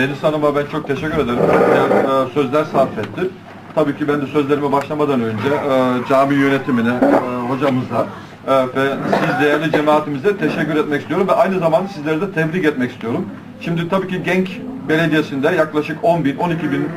Deniz Hanım'a ben çok teşekkür ederim. Güzel e, sözler sarf etti. Tabii ki ben de sözlerime başlamadan önce e, cami yönetimine, e, hocamıza e, ve siz değerli cemaatimize teşekkür etmek istiyorum ve aynı zamanda sizleri de tebrik etmek istiyorum. Şimdi tabii ki Genk Belediyesi'nde yaklaşık 10 bin, 12 bin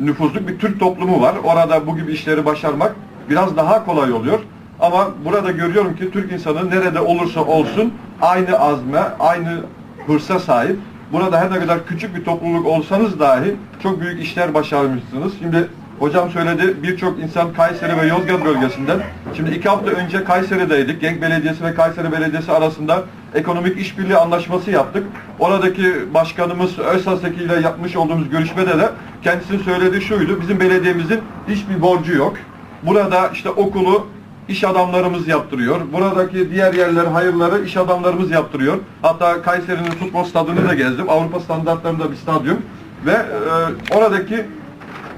nüfusluk bir Türk toplumu var. Orada bu gibi işleri başarmak biraz daha kolay oluyor. Ama burada görüyorum ki Türk insanı nerede olursa olsun aynı azme, aynı hırsa sahip. Burada her ne kadar küçük bir topluluk olsanız dahi çok büyük işler başarmışsınız. Şimdi hocam söyledi birçok insan Kayseri ve Yozgat bölgesinden. Şimdi iki hafta önce Kayseri'deydik. Genk Belediyesi ve Kayseri Belediyesi arasında ekonomik işbirliği anlaşması yaptık. Oradaki başkanımız Özsaseki ile yapmış olduğumuz görüşmede de kendisinin söylediği şuydu. Bizim belediyemizin hiçbir borcu yok. Burada işte okulu iş adamlarımız yaptırıyor. Buradaki diğer yerler, hayırları iş adamlarımız yaptırıyor. Hatta Kayseri'nin futbol stadını da gezdim. Avrupa standartlarında bir stadyum. Ve e, oradaki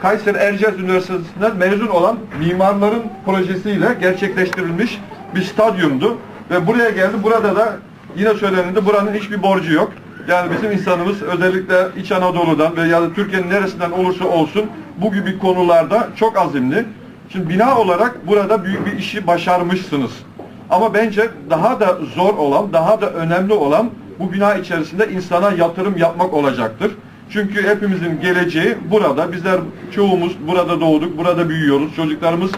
Kayseri Erciyes Üniversitesi'nden mezun olan mimarların projesiyle gerçekleştirilmiş bir stadyumdu. Ve buraya geldi. Burada da yine söylenildi buranın hiçbir borcu yok. Yani bizim insanımız özellikle İç Anadolu'dan ve ya da Türkiye'nin neresinden olursa olsun bu gibi konularda çok azimli. Şimdi bina olarak burada büyük bir işi başarmışsınız. Ama bence daha da zor olan, daha da önemli olan bu bina içerisinde insana yatırım yapmak olacaktır. Çünkü hepimizin geleceği burada. Bizler çoğumuz burada doğduk, burada büyüyoruz. Çocuklarımızın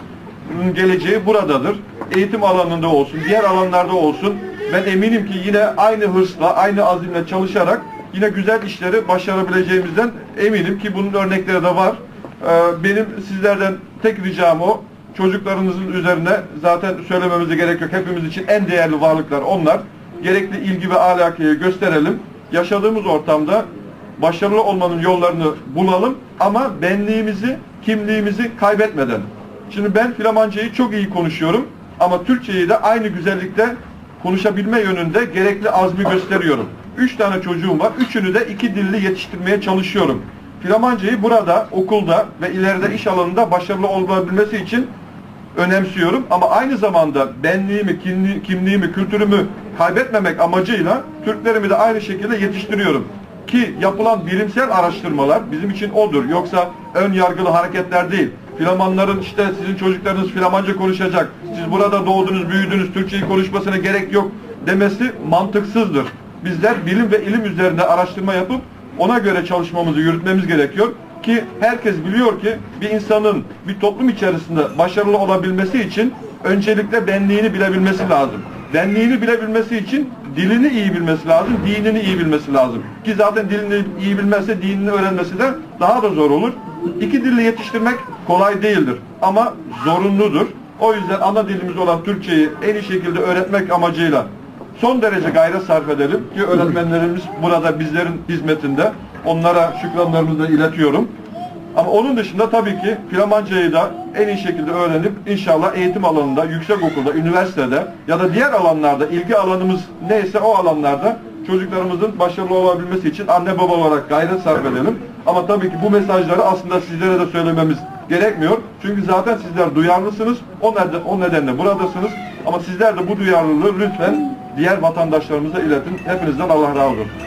geleceği buradadır. Eğitim alanında olsun, diğer alanlarda olsun. Ben eminim ki yine aynı hırsla, aynı azimle çalışarak yine güzel işleri başarabileceğimizden eminim ki bunun örnekleri de var. Ee, Benim sizlerden tek ricam o. Çocuklarınızın üzerine zaten söylememize gerek yok. Hepimiz için en değerli varlıklar onlar. Gerekli ilgi ve alakayı gösterelim. Yaşadığımız ortamda başarılı olmanın yollarını bulalım ama benliğimizi, kimliğimizi kaybetmeden. Şimdi ben Flamancayı çok iyi konuşuyorum ama Türkçeyi de aynı güzellikte konuşabilme yönünde gerekli azmi gösteriyorum. Üç tane çocuğum var. Üçünü de iki dilli yetiştirmeye çalışıyorum. Flamancayı burada, okulda ve ileride iş alanında başarılı olabilmesi için önemsiyorum. Ama aynı zamanda benliğimi, kimli- kimliğimi, kültürümü kaybetmemek amacıyla Türklerimi de aynı şekilde yetiştiriyorum. Ki yapılan bilimsel araştırmalar bizim için odur. Yoksa ön yargılı hareketler değil. Flamanların işte sizin çocuklarınız Flamanca konuşacak. Siz burada doğdunuz, büyüdünüz, Türkçeyi konuşmasına gerek yok demesi mantıksızdır. Bizler bilim ve ilim üzerinde araştırma yapıp ona göre çalışmamızı yürütmemiz gerekiyor ki herkes biliyor ki bir insanın bir toplum içerisinde başarılı olabilmesi için öncelikle benliğini bilebilmesi lazım. Benliğini bilebilmesi için dilini iyi bilmesi lazım, dinini iyi bilmesi lazım. Ki zaten dilini iyi bilmezse dinini öğrenmesi de daha da zor olur. İki dilli yetiştirmek kolay değildir ama zorunludur. O yüzden ana dilimiz olan Türkçeyi en iyi şekilde öğretmek amacıyla son derece gayret sarf edelim ki öğretmenlerimiz burada bizlerin hizmetinde. Onlara şükranlarımızı da iletiyorum. Ama onun dışında tabii ki Flamancayı da en iyi şekilde öğrenip inşallah eğitim alanında, yüksek okulda, üniversitede ya da diğer alanlarda ilgi alanımız neyse o alanlarda çocuklarımızın başarılı olabilmesi için anne baba olarak gayret sarf edelim. Ama tabii ki bu mesajları aslında sizlere de söylememiz gerekmiyor. Çünkü zaten sizler duyarlısınız. O, neden, o nedenle buradasınız. Ama sizler de bu duyarlılığı lütfen diğer vatandaşlarımıza iletin. Hepinizden Allah razı olsun.